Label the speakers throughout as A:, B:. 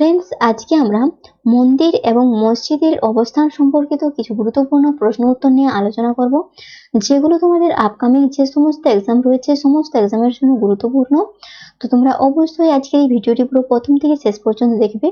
A: Friends আজকে আমরা মন্দির এবং মসজিদের অবস্থান সম্পর্কিত কিছু গুরুত্বপূর্ণ প্রশ্ন উত্তর নিয়ে আলোচনা করব, যেগুলো তোমাদের আপকামিং যে সমস্ত এক্সাম রয়েছে, সমস্ত এক্সামের জন্য গুরুত্বপূর্ণ। তো তোমরা অবশ্যই আজকের এই ভিডিওটি পুরো প্রথম থেকে শেষ পর্যন্ত দেখবে।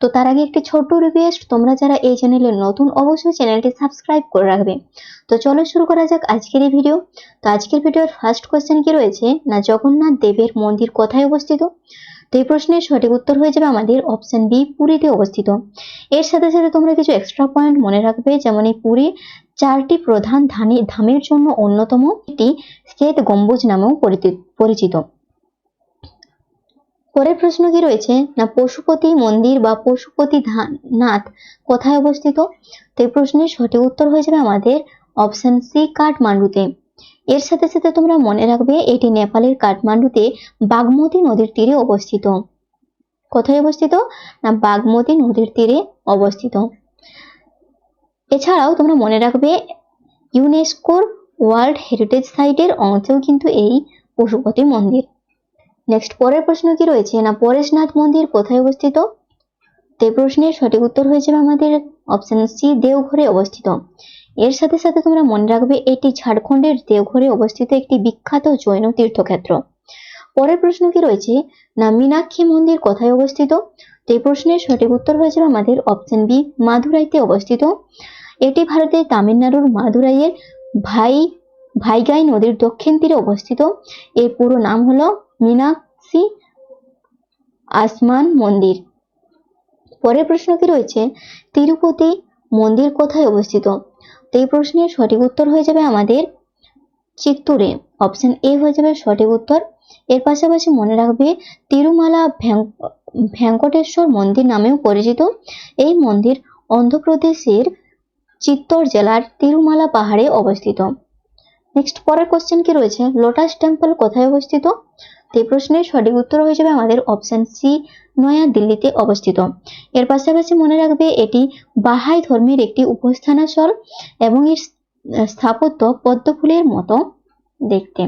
A: তো তার আগে একটি ছোট্ট রিকোয়েস্ট তোমরা যারা এই চ্যানেলে নতুন, অবশ্যই চ্যানেলটি সাবস্ক্রাইব করে রাখবে। তো চলো শুরু করা যাক আজকের এই ভিডিও তো আজকের ভিডিওর ফার্স্ট কোশ্চেন কি রয়েছে? না জগন্নাথ দেবের মন্দির কোথায় অবস্থিত? এই প্রশ্নের সঠিক উত্তর হয়ে যাবে আমাদের অপশন বি পুরীতে অবস্থিত। এর সাথে সাথে তোমরা কিছু এক্সট্রা পয়েন্ট মনে রাখবে, যেমন এই পুরী চারটি প্রধান ধানি, ধামের জন্য অন্যতম একটি শ্বেত গম্বুজ নামেও পরিচিত। পরের প্রশ্ন কি রয়েছে? না পশুপতি মন্দির বা পশুপতি নাথ কোথায় অবস্থিত? তো এই প্রশ্নের সঠিক উত্তর হয়ে যাবে আমাদের অপশন সি কাঠমান্ডুতে। এর সাথে সাথে তোমরা মনে রাখবে, এটি নেপালের কাঠমান্ডুতে বাগমতী নদীর তীরে অবস্থিত। কোথায় অবস্থিত? না, বাগমতী নদীর তীরে অবস্থিত। এছাড়াও তোমরা মনে রাখবে, ইউনেস্কোর ওয়ার্ল্ড হেরিটেজ সাইটের অংশেও কিন্তু এই পশুপতি মন্দির। নেক্সট, পরের প্রশ্ন কি রয়েছে? না, পরেশনাথ মন্দির কোথায় অবস্থিত? তো প্রশ্নের সঠিক উত্তর হয়ে যাবে আমাদের অপশন সি দেওঘরে অবস্থিত। এর সাথে সাথে তোমরা মনে রাখবে, এটি ঝাড়খণ্ডের দেওঘরে অবস্থিত একটি বিখ্যাত জৈন তীর্থক্ষেত্র। পরের প্রশ্ন কি রয়েছে? না, মীনাক্ষী মন্দির কোথায় অবস্থিত? তো এই প্রশ্নের সঠিক উত্তর হয়েছিল আমাদের অপশন বি মাদুরাইতে অবস্থিত। এটি ভারতের তামিলনাড়ুর মাদুরাইয়ের ভাই, ভাইগাই নদীর দক্ষিণ তীরে অবস্থিত। এর পুরো নাম হলো মীনাক্ষী আসমান মন্দির। পরের প্রশ্ন কি রয়েছে? তিরুপতি মন্দির কোথায় অবস্থিত? তো এই প্রশ্নের সঠিক উত্তর হয়ে যাবে আমাদের চিত্তুরে। অপশন এ হয়ে যাবে সঠিক উত্তর। এর পাশাপাশি মনে রাখবে তিরুমালা ভেঙ্কটেশ্বর মন্দির নামেও পরিচিত। এই মন্দির অন্ধ্রপ্রদেশের চিত্তর জেলার তিরুমালা পাহাড়ে অবস্থিত। নেক্সট পরের কোশ্চেন কি রয়েছে? লোটাস টেম্পল কোথায় অবস্থিত? এই প্রশ্নের সঠিক উত্তর হয়ে যাবে আমাদের অপশন সি নয়া দিল্লিতে অবস্থিত। এর পাশাপাশি মনে রাখবে এটি বাহাই ধর্মের একটি উপস্থানাস্থল এবং এর স্থাপত্য পদ্ম ফুলের মতো দেখতে।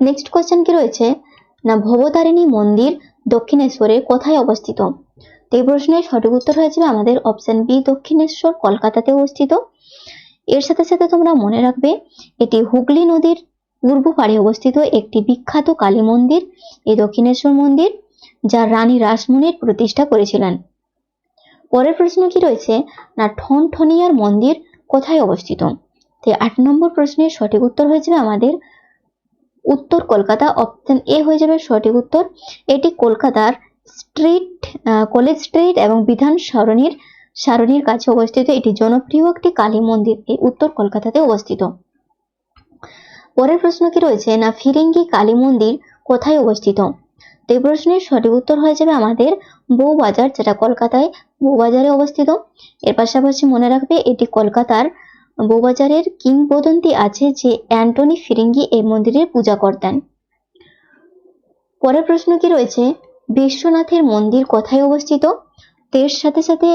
A: নেক্সট কোশ্চেন কি রয়েছে? না, ভবতারিণী মন্দির দক্ষিণেশ্বরে কোথায় অবস্থিত? এই প্রশ্নের সঠিক উত্তর হয়ে যাবে আমাদের অপশন বি দক্ষিণেশ্বর, কলকাতাতে অবস্থিত। এর সাথে সাথে তোমরা মনে রাখবে এটি হুগলি নদীর পূর্ব পাড়ে অবস্থিত একটি বিখ্যাত কালী মন্দির এই দক্ষিণেশ্বর মন্দির, যা রানী রাসমণির প্রতিষ্ঠা করেছিলেন। পরের প্রশ্ন কি রয়েছে? না, ঠনঠনিয়ার মন্দির কোথায় অবস্থিত? তো এই আট নম্বর প্রশ্নের সঠিক উত্তর হয়ে যাবে আমাদের উত্তর কলকাতা। অপশন এ হয়ে যাবে সঠিক উত্তর। এটি কলকাতার স্ট্রিট কলেজ স্ট্রিট এবং বিধান সরণির, সারণীর কাছে অবস্থিত। এটি জনপ্রিয় একটি কালী মন্দির। এই উত্তর কলকাতাতে অবস্থিত। পরের প্রশ্ন কি রয়েছে? না, ফিরিঙ্গি কালী মন্দির কোথায় অবস্থিত? তো এই প্রশ্নের সঠিক উত্তর হয়ে যাবে আমাদের বউবাজার, যেটা কলকাতায় বউবাজারে অবস্থিত। এর পাশাপাশি মনে রাখবে, এটি কলকাতার বউবাজারের কিংবদন্তি আছে যে অ্যান্টনি ফিরিঙ্গি এই মন্দিরের পূজা করতেন পরের প্রশ্ন কি রয়েছে? বিশ্বনাথের মন্দির কোথায় অবস্থিত? তো এর সাথে সাথে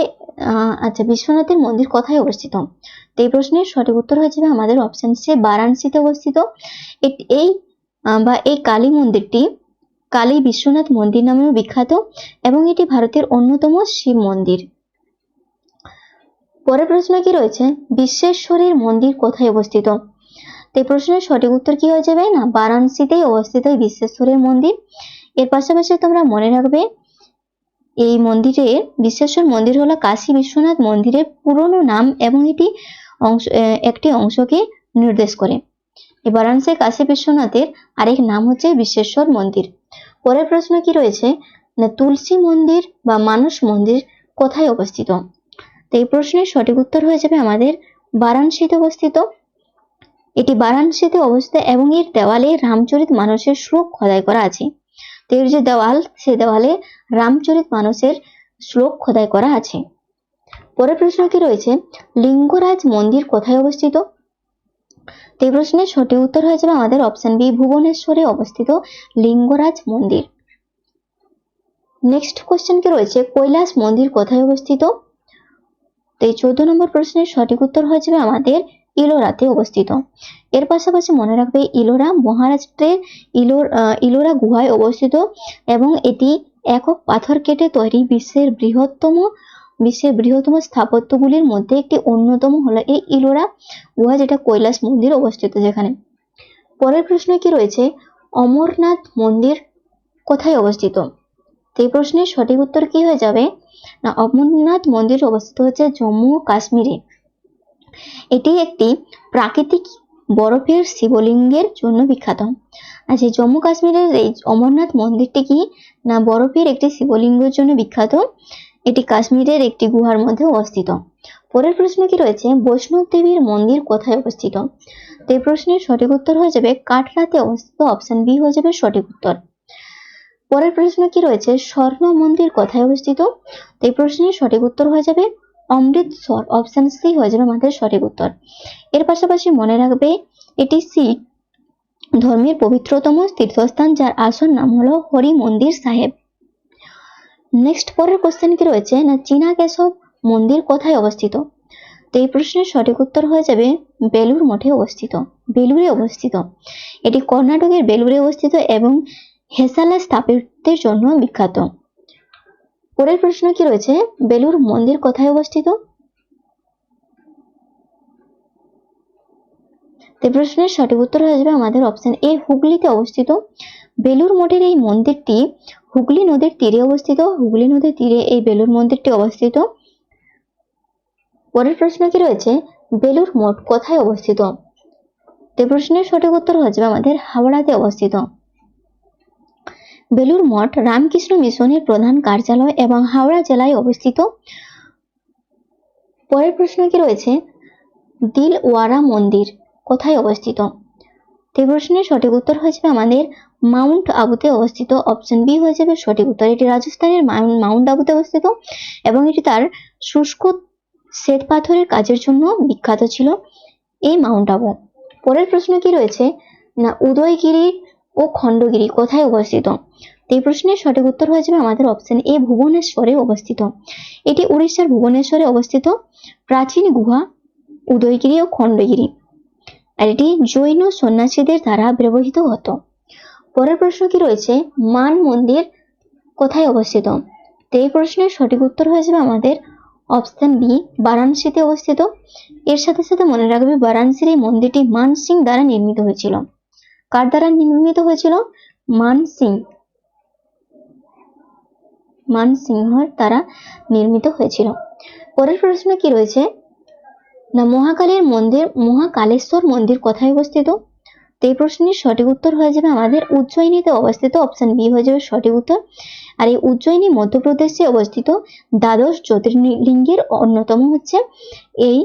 A: আচ্ছা বিশ্বনাথের মন্দির কোথায় অবস্থিত? তো এই প্রশ্নের সঠিক উত্তর হয়ে যাবে আমাদের অপশন সি বারাণসীতে অবস্থিত। এই বা এই কালী মন্দিরটি কালী বিশ্বনাথ মন্দির নামেও বিখ্যাত এবং এটি ভারতের অন্যতম শিব মন্দির। পরের প্রশ্ন কি রয়েছে? বিশ্বেশ্বরের মন্দির কোথায় অবস্থিত? তো এই প্রশ্নের সঠিক উত্তর কি হয়ে যাবে না? বারাণসীতেই অবস্থিত বিশ্বেশ্বরের মন্দির। এর পাশাপাশি তোমরা মনে রাখবে এই মন্দিরের বিশ্বেশ্বর মন্দির হলো কাশী বিশ্বনাথ মন্দিরের পুরনো নাম এবং এটি অংশ একটি অংশকে নির্দেশ করে। বারাণসী কাশী বিশ্বনাথের আরেক নাম হচ্ছে বিশ্বেশ্বর মন্দির। পরের প্রশ্ন কি রয়েছে? তুলসী মন্দির বা মানস মন্দির কোথায় অবস্থিত? তো এই প্রশ্নের সঠিক উত্তর হয়ে যাবে আমাদের বারাণসীতে অবস্থিত। এটি বারাণসীতে অবস্থিত এবং এর দেওয়ালে রামচরিত মানুষের শ্লোক খোদাই করা আছে। এর যে দেওয়াল, সে দেওয়ালে রামচরিত মানসের শ্লোক খোদাই করা আছে। পরের প্রশ্ন কি রয়েছে, লিঙ্গরাজ মন্দির কোথায় অবস্থিত? এই প্রশ্নের সঠিক উত্তর হয়ে যাবে আমাদের অপশন বি ভুবনেশ্বরে অবস্থিত লিঙ্গরাজ মন্দির। নেক্সট কোশ্চেন কি রয়েছে, কৈলাস মন্দির কোথায় অবস্থিত? তো এই চোদ্দ নম্বর প্রশ্নের সঠিক উত্তর হয়ে যাবে আমাদের ইলোরাতে অবস্থিত। এর পাশাপাশি মনে রাখবে ইলোরা মহারাষ্ট্রের ইলোর ইলোরা গুহায় অবস্থিত এবং এটি একক পাথর কেটে তৈরি বিশ্বের বৃহত্তম বিশ্বের বৃহত্তম স্থাপত্যগুলির মধ্যে একটি অন্যতম হলো এই ইলোরা গুহা যেটা কৈলাস মন্দির অবস্থিত যেখানে। পরের প্রশ্ন কি রয়েছে? অমরনাথ মন্দির কোথায় অবস্থিত? এই প্রশ্নের সঠিক উত্তর কি হয়ে যাবে? না, অমরনাথ মন্দির অবস্থিত হচ্ছে জম্মু ও কাশ্মীরে। এটি একটি প্রাকৃতিক বরফের শিবলিঙ্গের জন্য বিখ্যাত। আচ্ছা জম্মু কাশ্মীরের এই অমরনাথ মন্দিরটি কি না বরফের একটি শিবলিঙ্গের জন্য বিখ্যাত? এটি কাশ্মীরের একটি গুহার মধ্যে অবস্থিত। পরের প্রশ্ন কি রয়েছে? বৈষ্ণব দেবীর মন্দির কোথায় অবস্থিত? তো এই প্রশ্নের সঠিক উত্তর হয়ে যাবে কাটরাতে অবস্থিত অপশন বি হয়ে যাবে সঠিক উত্তর। পরের প্রশ্ন কি রয়েছে? স্বর্ণ মন্দির কোথায় অবস্থিত? তো এই প্রশ্নের সঠিক উত্তর হয়ে যাবে অমৃতসর অপশন সি হয়ে যাবে আমাদের সঠিক উত্তর। এর পাশাপাশি মনে রাখবে, এটি শিখ ধর্মের পবিত্রতম তীর্থস্থান যার আসল নাম হলো হরি মন্দির সাহেব। নেক্সট পরের কোশ্চেন কি রয়েছে? না, চীনা কেশব মন্দির কোথায় অবস্থিত? তো এই প্রশ্নের সঠিক উত্তর হয়ে যাবে বেলুর মঠে অবস্থিত বেলুরে অবস্থিত। এটি কর্ণাটকের বেলুরে অবস্থিত এবং হেসালা স্থাপত্যের জন্য বিখ্যাত। পরের প্রশ্ন কি রয়েছে? বেলুর মন্দির কোথায় অবস্থিত? প্রশ্নের সঠিক উত্তর হয়ে যাবে আমাদের অপশন এ হুগলিতে অবস্থিত। বেলুর মঠের এই মন্দিরটি হুগলি নদীর তীরে অবস্থিত। হুগলি নদীর তীরে এই বেলুর মন্দিরটি অবস্থিত। পরের প্রশ্ন কি রয়েছে? বেলুর মঠ কোথায় অবস্থিত? প্রশ্নের সঠিক উত্তর হয়ে যাবে আমাদের হাওড়াতে অবস্থিত। বেলুর মঠ, রামকৃষ্ণ মিশনের প্রধান কার্যালয় এবং হাওড়া জেলায় অবস্থিত। পরের প্রশ্ন কি রয়েছে? দিলওয়ারা মন্দির কোথায় অবস্থিত? তো প্রশ্নের সঠিক উত্তর হয়ে যাবে আমাদের মাউন্ট আবুতে অবস্থিত। অপশন বি হয়ে যাবে সঠিক উত্তর। এটি রাজস্থানের মাউন্ট আবুতে অবস্থিত এবং এটি তার শুষ্ক শ্বেত পাথরের কাজের জন্য বিখ্যাত ছিল এই মাউন্ট আবু। পরের প্রশ্ন কি রয়েছে? না উদয়গিরি ও খণ্ডগিরি কোথায় অবস্থিত? এই প্রশ্নের সঠিক উত্তর হয়ে যাবে আমাদের অপশন এ ভুবনেশ্বরে অবস্থিত। এটি উড়িষ্যার ভুবনেশ্বরে অবস্থিত। প্রাচীন গুহা, উদয়গিরি ও খণ্ডগিরি। আর এটি জৈন সন্ন্যাসীদের দ্বারা ব্যবহৃত হতো। পরের প্রশ্ন কি রয়েছে? মান মন্দির কোথায় অবস্থিত? এই প্রশ্নের সঠিক উত্তর হয়ে যাবে আমাদের অপশন বি বারাণসীতে অবস্থিত। এর সাথে সাথে মনে রাখবে বারাণসীর এই মন্দিরটি মান সিং দ্বারা নির্মিত হয়েছিল। কার দ্বারা নির্মিত হয়েছিল? মান সিং। মান সিংহর দ্বারা নির্মিত হয়েছিল। পরের প্রশ্ন কি রয়েছে? না, মহাকালের মন্দির, মহাকালেশ্বর মন্দির কোথায় অবস্থিত? তো এই প্রশ্নের সঠিক উত্তর হয়ে যাবে আমাদের উজ্জয়িনীতে অবস্থিত অপশন বি হয়ে যাবে সঠিক উত্তর। আর এই উজ্জয়িনী মধ্যপ্রদেশে অবস্থিত দ্বাদশ জ্যোতির্লিঙ্গের অন্যতম হচ্ছে এই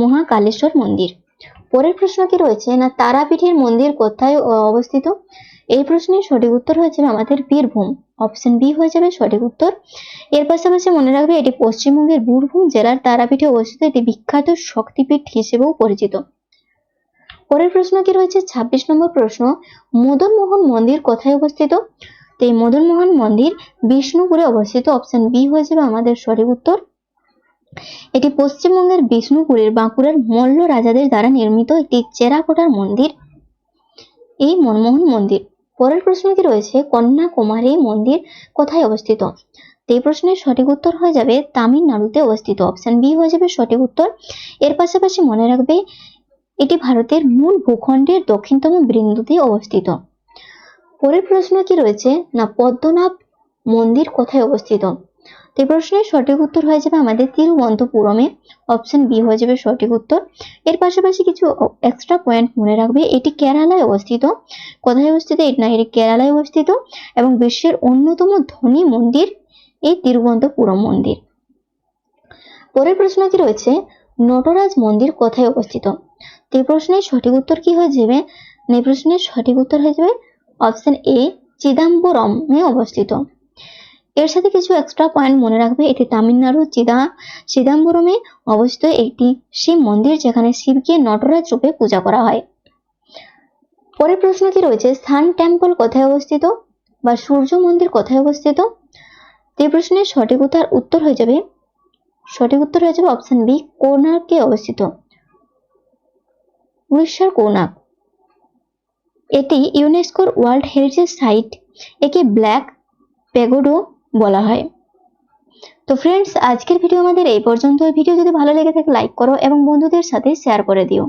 A: মহাকালেশ্বর মন্দির। পরের প্রশ্ন কি রয়েছে? না, তারাপীঠের মন্দির কোথায় অবস্থিত? এই প্রশ্নের সঠিক উত্তর হয়ে যাবে আমাদের বীরভূম। অপশন বি হয়ে যাবে সঠিক উত্তর। এর পাশাপাশি মনে রাখবে, এটি পশ্চিমবঙ্গের বীরভূম জেলার তারাপীঠে অবস্থিত এটি বিখ্যাত শক্তিপীঠ হিসেবেও পরিচিত। পরের প্রশ্ন কি রয়েছে? ছাব্বিশ নম্বর প্রশ্ন মদন মোহন মন্দির কোথায় অবস্থিত? তো এই মদন মোহন মন্দির বিষ্ণুপুরে অবস্থিত। অপশন বি হয়ে যাবে আমাদের সঠিক উত্তর। এটি পশ্চিমবঙ্গের বিষ্ণুপুরের বাঁকুড়ার মল্ল রাজাদের দ্বারা নির্মিত একটি চেরাকোটার মন্দির। এই মনমোহন মন্দির, পরের প্রশ্ন কি রয়েছে, কন্যাকুমারী মন্দির কোথায় অবস্থিত? এই প্রশ্নের সঠিক উত্তর হয়ে যাবে তামিলনাড়ুতে অবস্থিত। অপশন বি হয়ে যাবে সঠিক উত্তর। এর পাশাপাশি মনে রাখবে, এটি ভারতের মূল ভূখণ্ডের দক্ষিণতম বিন্দুতে অবস্থিত। পরের প্রশ্ন কি রয়েছে? না, পদ্মনাভ মন্দির কোথায় অবস্থিত? তো এই প্রশ্নের সঠিক উত্তর হয়ে যাবে আমাদের তিরুবন্তপুরমে অপশন বি হয়ে যাবে সঠিক উত্তর। এর পাশাপাশি কিছু এক্সট্রা পয়েন্ট মনে রাখবে। এটি কেরালায় অবস্থিত। কোথায় অবস্থিত? না, এটি কেরালায় অবস্থিত এবং বিশ্বের অন্যতম ধনী মন্দির এই তিরুবন্তপুরম মন্দির। পরের প্রশ্ন কি রয়েছে, নটরাজ মন্দির কোথায় অবস্থিত? এই প্রশ্নের সঠিক উত্তর কি হয়ে যাবে? এই প্রশ্নের সঠিক উত্তর হয়ে যাবে অপশন এ চিদাম্বরমে অবস্থিত। এর সাথে কিছু এক্সট্রা পয়েন্ট মনে রাখবে। এটি তামিলনাড়ু চিদা চিদাম্বরমে অবস্থিত একটি শিব মন্দির, যেখানে শিবকে নটরাজ রূপে পূজা করা হয়। পরের প্রশ্ন কি রয়েছে সান টেম্পল কোথায় অবস্থিত বা সূর্য মন্দির কোথায় অবস্থিত? এই প্রশ্নের সঠিক উত্তর উত্তর হয়ে যাবে। সঠিক উত্তর হয়ে যাবে অপশন বি কোনার্কে অবস্থিত। উড়িষ্যার কোনাক এটি ইউনেস্কোর ওয়ার্ল্ড হেরিটেজ সাইট একে ব্ল্যাক প্যাগোডো বলা হয়। তো ফ্রেন্ডস আজকের ভিডিও আমাদের এই পর্যন্ত ভিডিও যদি ভালো লেগে থাকে লাইক করো এবং বন্ধুদের সাথে শেয়ার করে দিও।